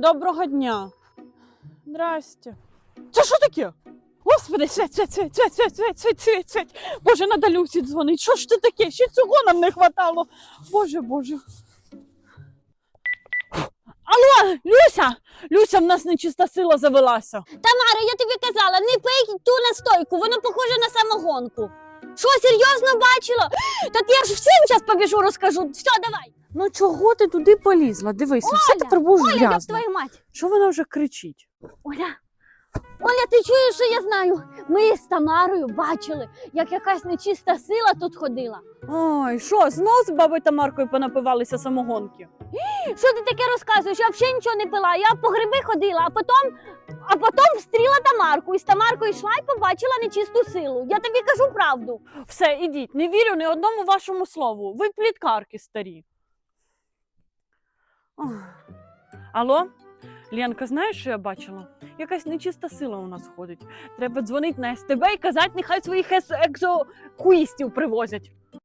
Доброго дня. Здрасте. Це що таке? Господи, свять, свять, свять, свять, свять, свять, свять, свять, свять. Боже, надо Люсі дзвонить. Що ж це таке? Ще цього нам не хватало. Боже, боже. Алло, Люся! Люся, в нас нечиста сила завелася. Тамара, я тобі казала, не пий ту настойку, воно похоже на самогонку. Що, серйозно бачила? Так я ж всім зараз побіжу розкажу. Все, давай. Ну чого ти туди полізла? Дивися, все Оля, тепер будеш Оля, як грязно. твою мать. Що вона вже кричить? Оля, Оля, ти чуєш, що я знаю? Ми з Тамарою бачили, як якась нечиста сила тут ходила. Ой, що, знов з бабою Тамаркою понапивалися самогонки? Що ти таке розказуєш? Я взагалі нічого не пила. Я по гриби ходила, а потім, а потім встріла Тамарку. І з Тамаркою йшла і побачила нечисту силу. Я тобі кажу правду. Все, ідіть, не вірю ні одному вашому слову. Ви пліткарки старі. Ох. Алло? Ленка, знаєш, що я бачила? Якась нечиста сила у нас ходить. Треба дзвонити на СТБ і казати, нехай своїх екзохуїстів привозять.